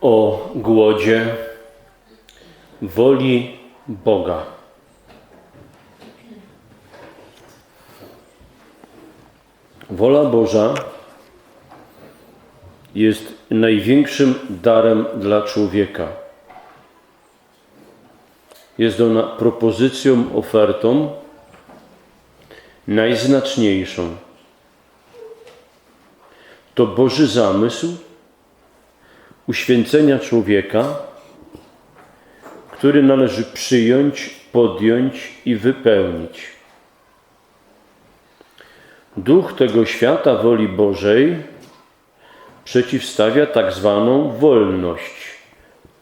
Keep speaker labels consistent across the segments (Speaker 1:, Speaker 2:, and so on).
Speaker 1: o głodzie woli Boga. Wola Boża jest największym darem dla człowieka. Jest ona propozycją, ofertą najznaczniejszą. To Boży zamysł uświęcenia człowieka, który należy przyjąć, podjąć i wypełnić. Duch tego świata woli Bożej przeciwstawia tak zwaną wolność,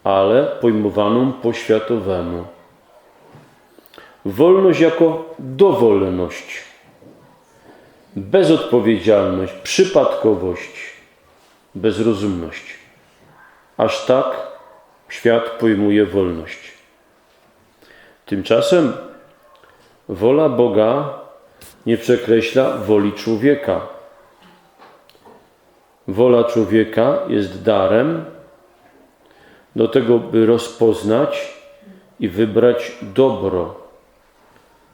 Speaker 1: ale pojmowaną po światowemu. Wolność jako dowolność, bezodpowiedzialność, przypadkowość, bezrozumność. Aż tak świat pojmuje wolność. Tymczasem wola Boga nie przekreśla woli człowieka. Wola człowieka jest darem do tego, by rozpoznać i wybrać dobro.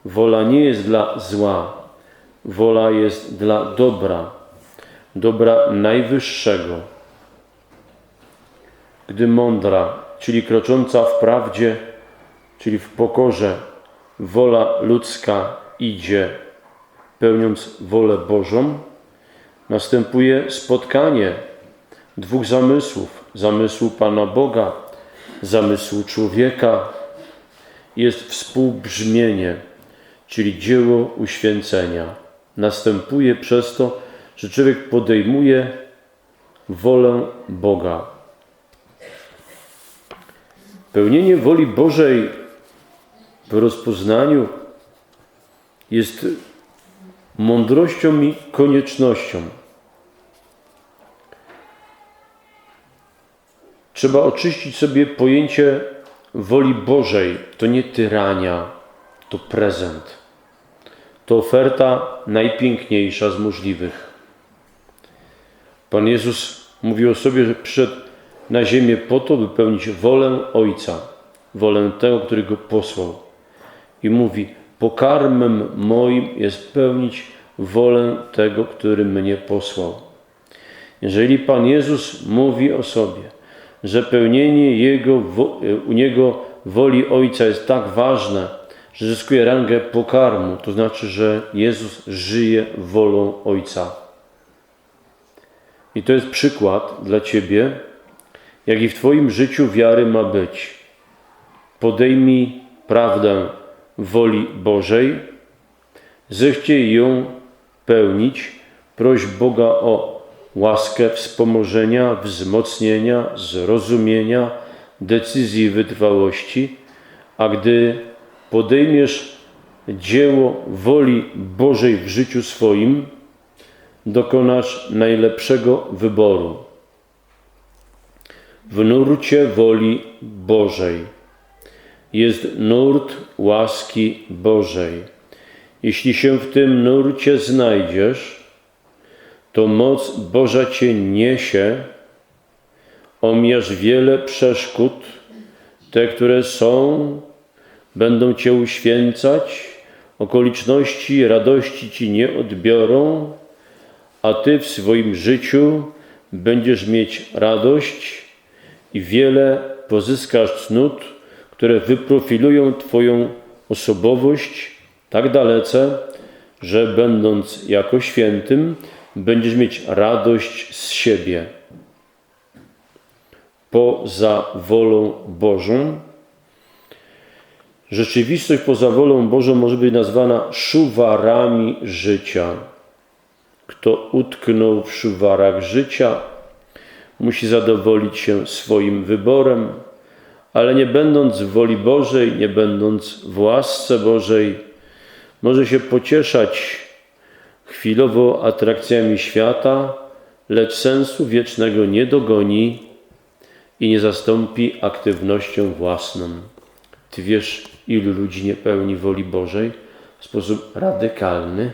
Speaker 1: Wola nie jest dla zła, wola jest dla dobra, dobra najwyższego. Gdy mądra, czyli krocząca w prawdzie, czyli w pokorze, wola ludzka idzie, pełniąc wolę Bożą, następuje spotkanie dwóch zamysłów: zamysłu Pana Boga, zamysłu człowieka. Jest współbrzmienie, czyli dzieło uświęcenia. Następuje przez to, że człowiek podejmuje wolę Boga. Pełnienie woli Bożej w rozpoznaniu jest mądrością i koniecznością. Trzeba oczyścić sobie pojęcie woli Bożej. To nie tyrania, to prezent. To oferta najpiękniejsza z możliwych. Pan Jezus mówi o sobie, że przyszedł na ziemię po to, by pełnić wolę Ojca, wolę tego, który go posłał. I mówi: Pokarmem moim jest pełnić wolę tego, który mnie posłał. Jeżeli Pan Jezus mówi o sobie, że pełnienie Jego, u Niego woli Ojca jest tak ważne, że zyskuje rangę pokarmu, to znaczy, że Jezus żyje wolą Ojca. I to jest przykład dla Ciebie, jak i w Twoim życiu wiary ma być. Podejmij prawdę woli Bożej, zechciej ją pełnić, proś Boga o łaskę wspomożenia, wzmocnienia, zrozumienia, decyzji wytrwałości, a gdy podejmiesz dzieło woli Bożej w życiu swoim, dokonasz najlepszego wyboru w nurcie woli Bożej. Jest nurt łaski Bożej. Jeśli się w tym nurcie znajdziesz, to moc Boża cię niesie, omijasz wiele przeszkód, te, które są, będą cię uświęcać, okoliczności radości ci nie odbiorą, a ty w swoim życiu będziesz mieć radość i wiele pozyskasz cnót, które wyprofilują Twoją osobowość tak dalece, że będąc jako świętym, będziesz mieć radość z siebie. Poza wolą Bożą. Rzeczywistość poza wolą Bożą może być nazwana szuwarami życia. Kto utknął w szuwarach życia, musi zadowolić się swoim wyborem, ale nie będąc w woli Bożej, nie będąc w łasce Bożej, może się pocieszać chwilowo atrakcjami świata, lecz sensu wiecznego nie dogoni i nie zastąpi aktywnością własną. Ty wiesz, ilu ludzi nie pełni woli Bożej w sposób radykalny?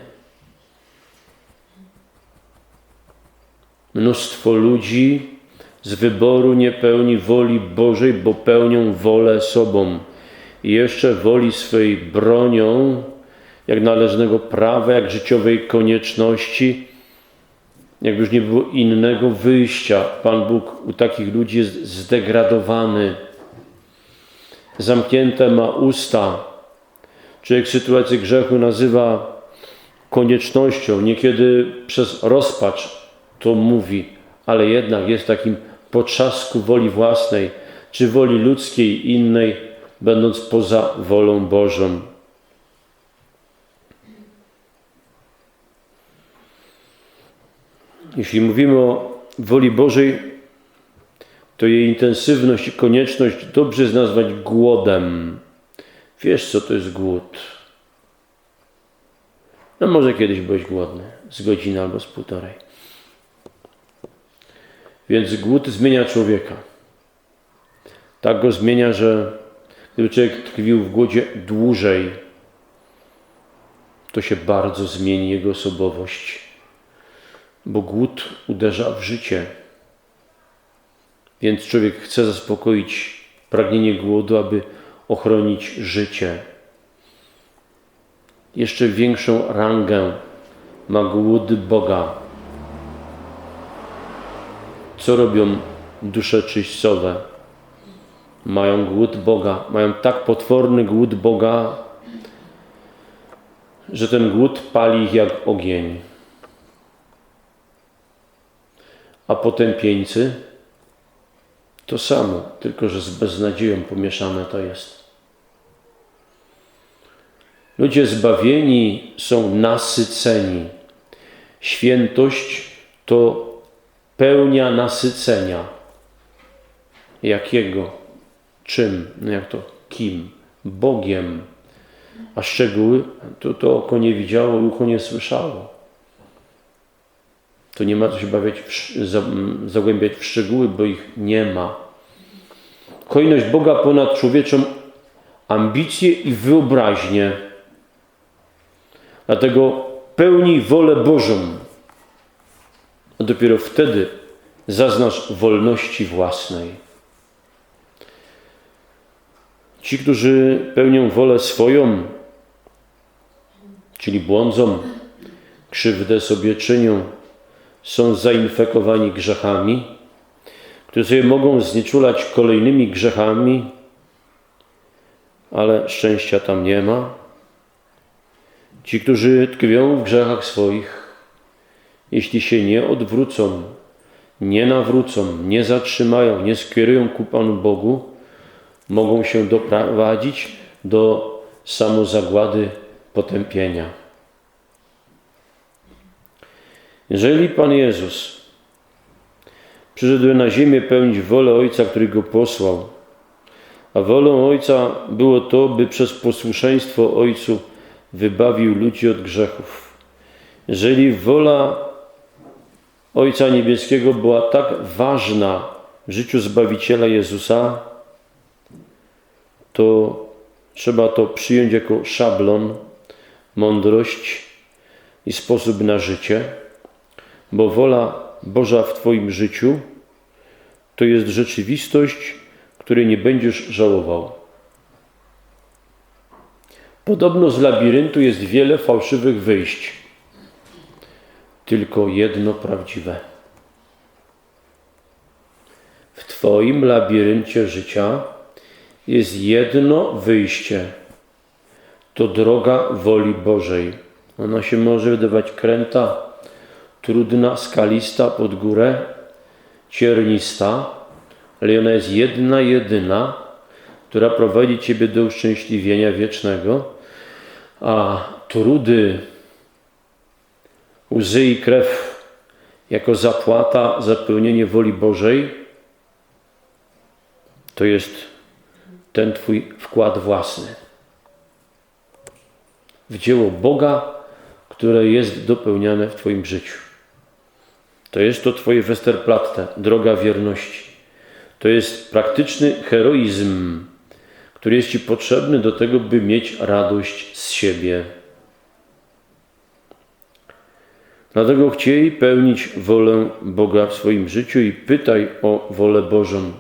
Speaker 1: Mnóstwo ludzi z wyboru nie pełni woli Bożej, bo pełnią wolę sobą. I jeszcze woli swej bronią, jak należnego prawa, jak życiowej konieczności, jakby już nie było innego wyjścia. Pan Bóg u takich ludzi jest zdegradowany. Zamknięte ma usta. Człowiek sytuację grzechu nazywa koniecznością. Niekiedy przez rozpacz to mówi, ale jednak jest takim potrzasku woli własnej, czy woli ludzkiej innej, będąc poza wolą Bożą. Jeśli mówimy o woli Bożej, to jej intensywność i konieczność dobrze jest nazwać głodem. Wiesz, co to jest głód? No może kiedyś byłeś głodny, z godziny albo z półtorej. Więc głód zmienia człowieka. Tak go zmienia, że gdyby człowiek tkwił w głodzie dłużej, to się bardzo zmieni jego osobowość, bo głód uderza w życie. Więc człowiek chce zaspokoić pragnienie głodu, aby ochronić życie. Jeszcze większą rangę ma głód Boga. Co robią dusze czyśćcowe? Mają głód Boga, mają tak potworny głód Boga, że ten głód pali ich jak ogień. A potępieńcy to samo, tylko że z beznadzieją pomieszane to jest. Ludzie zbawieni są nasyceni. Świętość to pełnia nasycenia. Jakiego? Czym? No jak to? Kim? Bogiem. A szczegóły to, to oko nie widziało, ucho nie słyszało. To nie ma co się bawić, w, zagłębiać w szczegóły, bo ich nie ma. Hojność Boga ponad człowieczą ambicje i wyobraźnię. Dlatego pełni wolę Bożą. Dopiero wtedy zaznasz wolności własnej. Ci, którzy pełnią wolę swoją, czyli błądzą, krzywdę sobie czynią, są zainfekowani grzechami, którzy mogą znieczulać kolejnymi grzechami, ale szczęścia tam nie ma. Ci, którzy tkwią w grzechach swoich, jeśli się nie odwrócą, nie nawrócą, nie zatrzymają, nie skierują ku Panu Bogu, mogą się doprowadzić do samozagłady potępienia. Jeżeli Pan Jezus przyszedł na ziemię pełnić wolę Ojca, który Go posłał, a wolą Ojca było to, by przez posłuszeństwo Ojcu wybawił ludzi od grzechów. Jeżeli wola Ojca Niebieskiego była tak ważna w życiu Zbawiciela Jezusa, to trzeba to przyjąć jako szablon, mądrość i sposób na życie, bo wola Boża w Twoim życiu to jest rzeczywistość, której nie będziesz żałował. Podobno z labiryntu jest wiele fałszywych wyjść, tylko jedno prawdziwe. W Twoim labiryncie życia jest jedno wyjście. To droga woli Bożej. Ona się może wydawać kręta, trudna, skalista pod górę, ciernista, ale ona jest jedna, jedyna, która prowadzi Ciebie do uszczęśliwienia wiecznego a trudy, łzy i krew jako zapłata za pełnienie woli Bożej, to jest ten Twój wkład własny w dzieło Boga, które jest dopełniane w Twoim życiu. To jest to Twoje Westerplatte, droga wierności. To jest praktyczny heroizm, który jest Ci potrzebny do tego, by mieć radość z siebie. Dlatego chciej pełnić wolę Boga w swoim życiu i pytaj o wolę Bożą.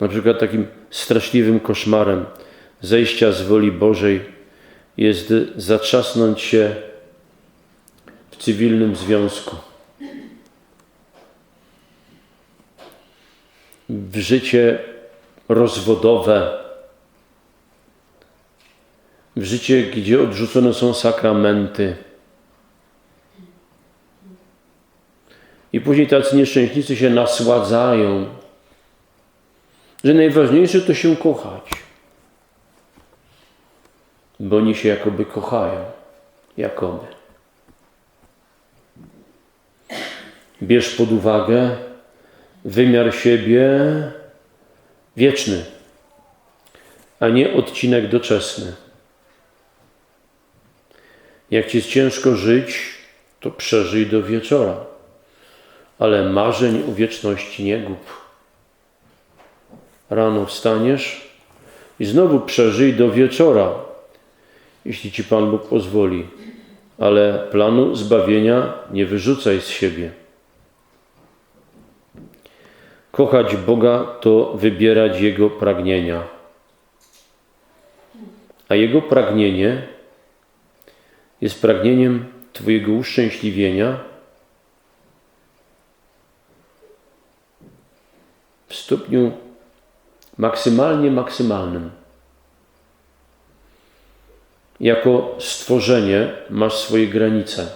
Speaker 1: Na przykład takim straszliwym koszmarem zejścia z woli Bożej jest zatrzasnąć się w cywilnym związku. W życie rozwodowe, w życie, gdzie odrzucone są sakramenty. I później tacy nieszczęślicy się nasładzają, że najważniejsze to się kochać. Bo oni się jakoby kochają. Jakoby. Bierz pod uwagę wymiar siebie wieczny, a nie odcinek doczesny. Jak ci jest ciężko żyć, to przeżyj do wieczora, ale marzeń o wieczności nie gub. Rano wstaniesz i znowu przeżyj do wieczora, jeśli ci Pan Bóg pozwoli, ale planu zbawienia nie wyrzucaj z siebie. Kochać Boga to wybierać Jego pragnienia. A Jego pragnienie jest pragnieniem Twojego uszczęśliwienia w stopniu maksymalnie maksymalnym. Jako stworzenie masz swoje granice.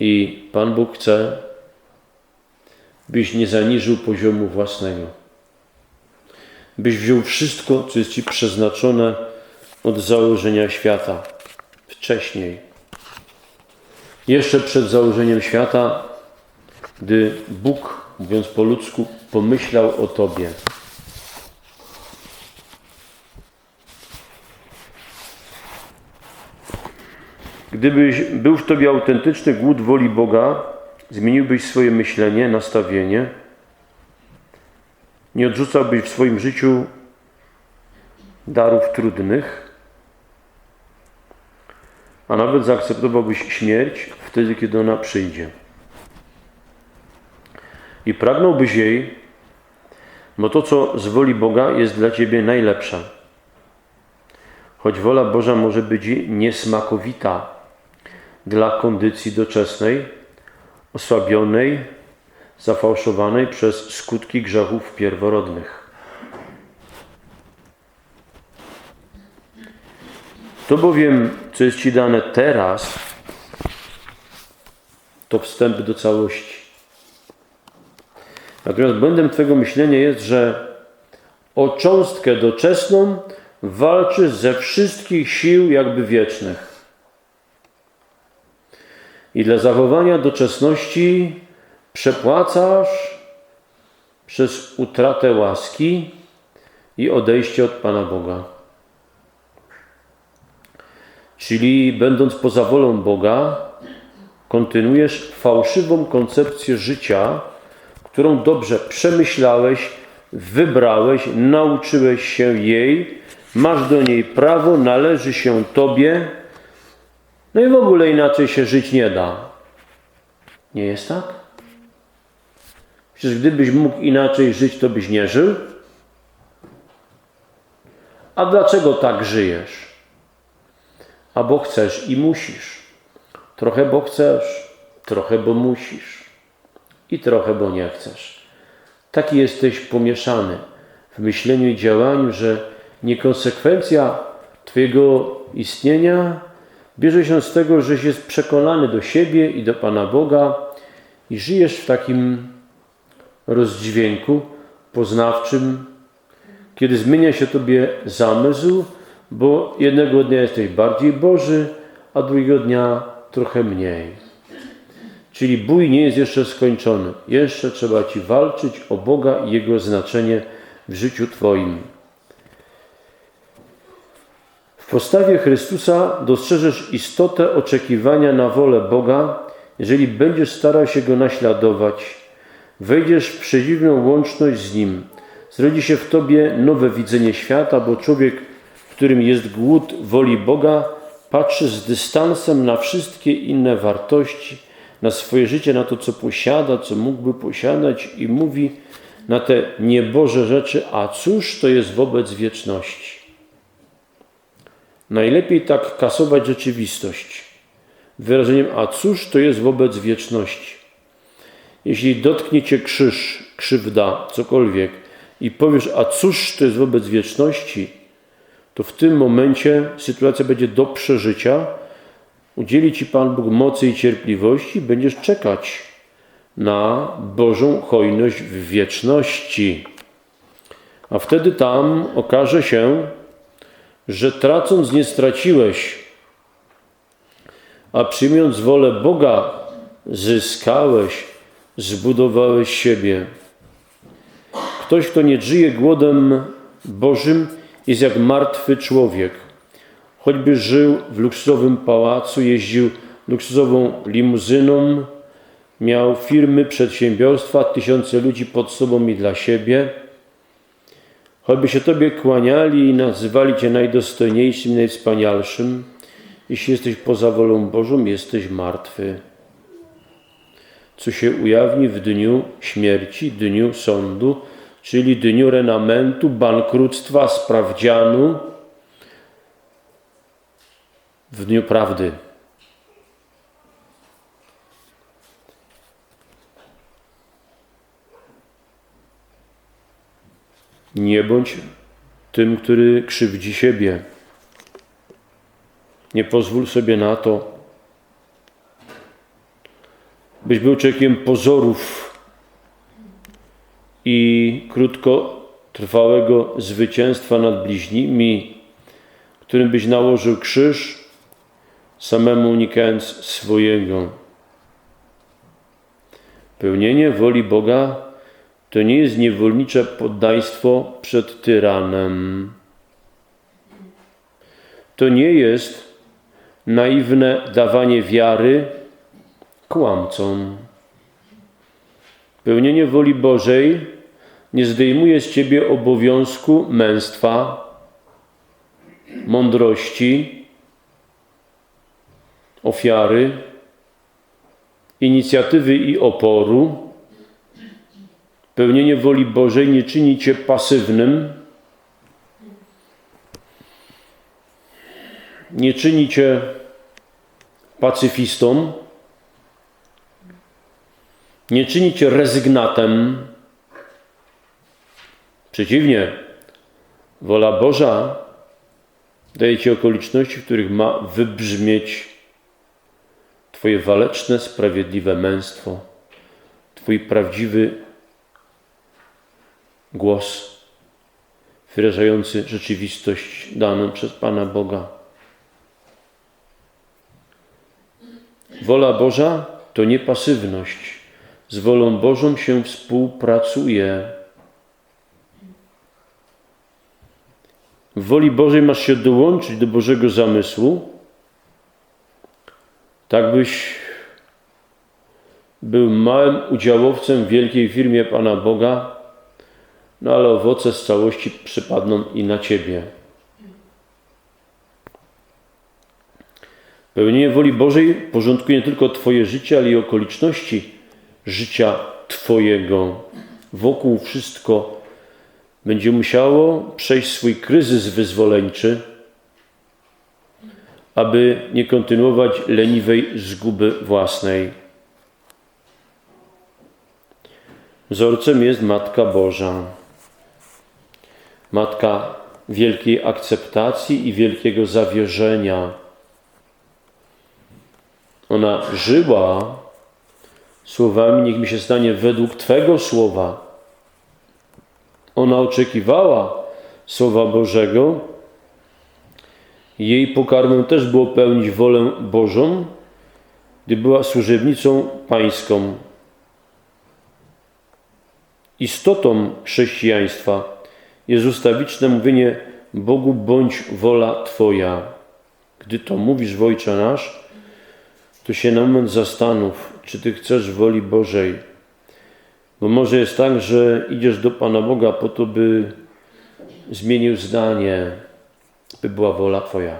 Speaker 1: I Pan Bóg chce, byś nie zaniżył poziomu własnego. Byś wziął wszystko, co jest Ci przeznaczone od założenia świata wcześniej. Jeszcze przed założeniem świata, gdy Bóg, mówiąc po ludzku, pomyślał o Tobie. Gdybyś był w Tobie autentyczny głód woli Boga, zmieniłbyś swoje myślenie, nastawienie, nie odrzucałbyś w swoim życiu darów trudnych, a nawet zaakceptowałbyś śmierć wtedy, kiedy ona przyjdzie. I pragnąłbyś jej, bo to, co z woli Boga, jest dla ciebie najlepsze. Choć wola Boża może być niesmakowita dla kondycji doczesnej, osłabionej, zafałszowanej przez skutki grzechów pierworodnych. To bowiem, co jest Ci dane teraz, to wstęp do całości. Natomiast błędem Twojego myślenia jest, że o cząstkę doczesną walczysz ze wszystkich sił jakby wiecznych. I dla zachowania doczesności przepłacasz przez utratę łaski i odejście od Pana Boga. Czyli będąc poza wolą Boga, kontynuujesz fałszywą koncepcję życia, którą dobrze przemyślałeś, wybrałeś, nauczyłeś się jej, masz do niej prawo, należy się Tobie, no i w ogóle inaczej się żyć nie da. Nie jest tak? Przecież gdybyś mógł inaczej żyć, to byś nie żył. A dlaczego tak żyjesz? A bo chcesz i musisz. Trochę bo chcesz, trochę bo musisz i trochę bo nie chcesz. Taki jesteś pomieszany w myśleniu i działaniu, że niekonsekwencja Twojego istnienia bierze się z tego, żeś jest przekonany do siebie i do Pana Boga i żyjesz w takim rozdźwięku poznawczym, kiedy zmienia się Tobie zamysł, bo jednego dnia jesteś bardziej Boży, a drugiego dnia trochę mniej. Czyli bój nie jest jeszcze skończony. Jeszcze trzeba Ci walczyć o Boga i Jego znaczenie w życiu Twoim. W postawie Chrystusa dostrzeżesz istotę oczekiwania na wolę Boga, jeżeli będziesz starał się Go naśladować, wejdziesz w przedziwną łączność z Nim. Zrodzi się w Tobie nowe widzenie świata, bo człowiek, w którym jest głód woli Boga, patrzy z dystansem na wszystkie inne wartości, na swoje życie, na to, co posiada, co mógłby posiadać i mówi na te nieboże rzeczy, a cóż to jest wobec wieczności? Najlepiej tak kasować rzeczywistość wyrażeniem, a cóż to jest wobec wieczności? Jeśli dotknie cię krzyż, krzywda, cokolwiek i powiesz, a cóż to jest wobec wieczności, to w tym momencie sytuacja będzie do przeżycia, udzieli Ci Pan Bóg mocy i cierpliwości, będziesz czekać na Bożą hojność w wieczności. A wtedy tam okaże się, że tracąc nie straciłeś, a przyjmując wolę Boga zyskałeś, zbudowałeś siebie. Ktoś, kto nie żyje głodem Bożym, jest jak martwy człowiek. Choćby żył w luksusowym pałacu, jeździł luksusową limuzyną, miał firmy, przedsiębiorstwa, tysiące ludzi pod sobą i dla siebie. Choćby się Tobie kłaniali i nazywali Cię najdostojniejszym, najwspanialszym, jeśli jesteś poza wolą Bożą, jesteś martwy. Co się ujawni w dniu śmierci, dniu sądu, czyli dniu renamentu, bankructwa, sprawdzianu, w dniu prawdy. Nie bądź tym, który krzywdzi siebie. Nie pozwól sobie na to, byś był człowiekiem pozorów i krótkotrwałego zwycięstwa nad bliźnimi, którym byś nałożył krzyż, samemu unikając swojego. Pełnienie woli Boga to nie jest niewolnicze poddaństwo przed tyranem. To nie jest naiwne dawanie wiary kłamcom. Pełnienie woli Bożej nie zdejmuje z ciebie obowiązku męstwa, mądrości, ofiary, inicjatywy i oporu. Pełnienie woli Bożej nie czyni cię pasywnym, nie czyni cię pacyfistą, nie czyni cię rezygnatem. Przeciwnie, wola Boża daje ci okoliczności, w których ma wybrzmieć Twoje waleczne, sprawiedliwe męstwo, Twój prawdziwy głos wyrażający rzeczywistość daną przez Pana Boga. Wola Boża to nie pasywność. Z wolą Bożą się współpracuje. W woli Bożej masz się dołączyć do Bożego zamysłu, tak byś był małym udziałowcem w wielkiej firmie Pana Boga, no ale owoce z całości przypadną i na Ciebie. Pełnienie woli Bożej porządkuje nie tylko Twoje życie, ale i okoliczności życia Twojego. Wokół wszystko będzie musiało przejść swój kryzys wyzwoleńczy, aby nie kontynuować leniwej zguby własnej. Wzorcem jest Matka Boża. Matka wielkiej akceptacji i wielkiego zawierzenia. Ona żyła słowami: Niech mi się stanie według Twego słowa. Ona oczekiwała słowa Bożego. Jej pokarmem też było pełnić wolę Bożą, gdy była służebnicą pańską. Istotą chrześcijaństwa jest ustawiczne mówienie Bogu bądź wola Twoja. Gdy to mówisz w Ojcze Nasz, to się na moment zastanów, czy Ty chcesz woli Bożej. Bo może jest tak, że idziesz do Pana Boga po to, by zmienił zdanie, by była wola Twoja.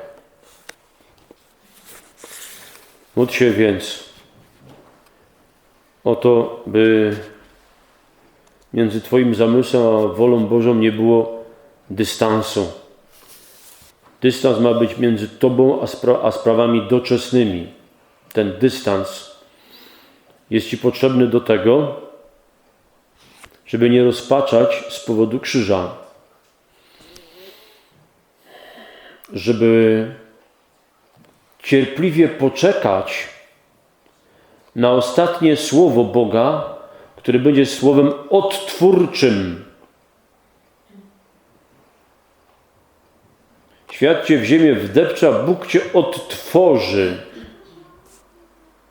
Speaker 1: Módl się więc o to, by między Twoim zamysłem a wolą Bożą nie było dystansu. Dystans ma być między Tobą a, spra a sprawami doczesnymi. Ten dystans jest Ci potrzebny do tego, żeby nie rozpaczać z powodu krzyża, żeby cierpliwie poczekać na ostatnie słowo Boga, które będzie słowem odtwórczym. Świat cię w ziemię wdepcza, Bóg cię odtworzy.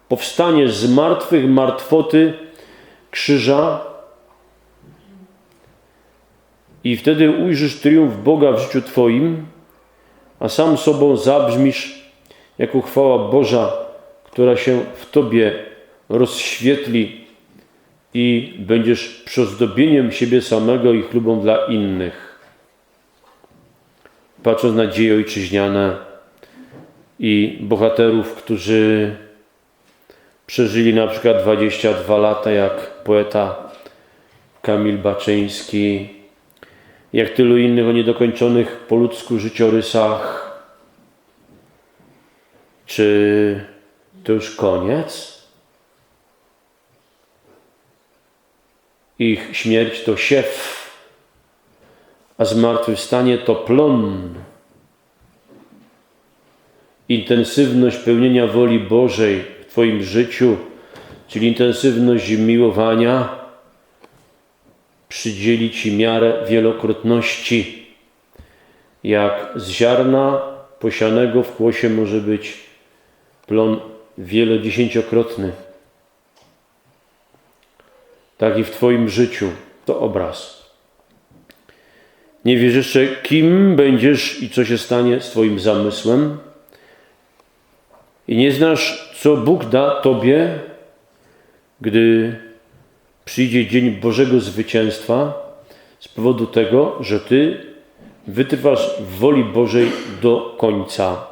Speaker 1: Powstanie z martwych martwoty krzyża i wtedy ujrzysz triumf Boga w życiu Twoim, a sam sobą zabrzmisz jako chwała Boża, która się w Tobie rozświetli i będziesz przyozdobieniem siebie samego i chlubą dla innych. Patrząc na dzieje ojczyźniane i bohaterów, którzy przeżyli na przykład 22 lata, jak poeta Kamil Baczyński, jak tylu innych o niedokończonych po ludzku życiorysach. Czy to już koniec? Ich śmierć to siew, a zmartwychwstanie to plon. Intensywność pełnienia woli Bożej w Twoim życiu, czyli intensywność miłowania, przydzieli Ci miarę wielokrotności. Jak z ziarna posianego w kłosie może być plon wielodziesięciokrotny. Tak i w Twoim życiu to obraz. Nie wiesz jeszcze, kim będziesz i co się stanie z Twoim zamysłem. I nie znasz, co Bóg da Tobie, gdy przyjdzie dzień Bożego zwycięstwa z powodu tego, że Ty wytrwasz w woli Bożej do końca.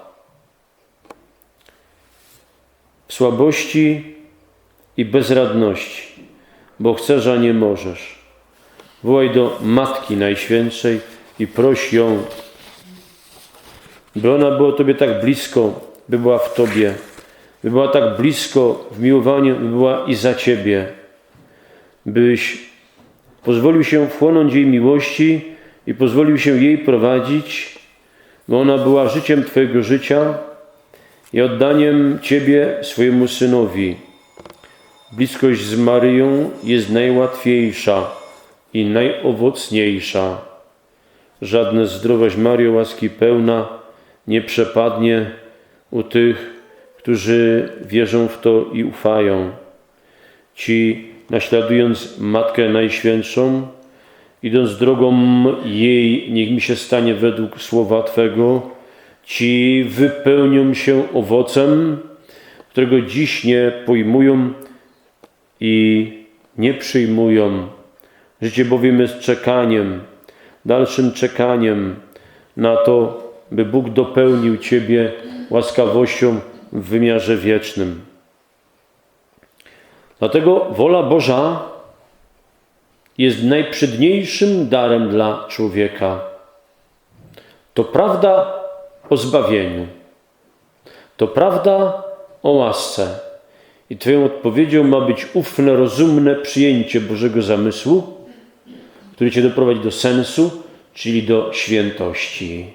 Speaker 1: W słabości i bezradności, bo chcesz, a nie możesz. Wołaj do Matki Najświętszej i proś ją, by ona była Tobie tak blisko, by była w Tobie, by była tak blisko w miłowaniu, by była i za Ciebie byś pozwolił się wchłonąć jej miłości i pozwolił się jej prowadzić, bo ona była życiem Twojego życia i oddaniem Ciebie swojemu Synowi. Bliskość z Maryją jest najłatwiejsza i najowocniejsza. Żadne zdrowaś Mario łaski pełna nie przepadnie u tych, którzy wierzą w to i ufają. Ci naśladując Matkę Najświętszą, idąc drogą jej, niech mi się stanie według słowa Twego, ci wypełnią się owocem, którego dziś nie pojmują i nie przyjmują. Życie bowiem jest czekaniem, dalszym czekaniem na to, by Bóg dopełnił Ciebie łaskawością w wymiarze wiecznym. Dlatego wola Boża jest najprzedniejszym darem dla człowieka. To prawda o zbawieniu. To prawda o łasce. I Twoją odpowiedzią ma być ufne, rozumne przyjęcie Bożego zamysłu, który Cię doprowadzi do sensu, czyli do świętości.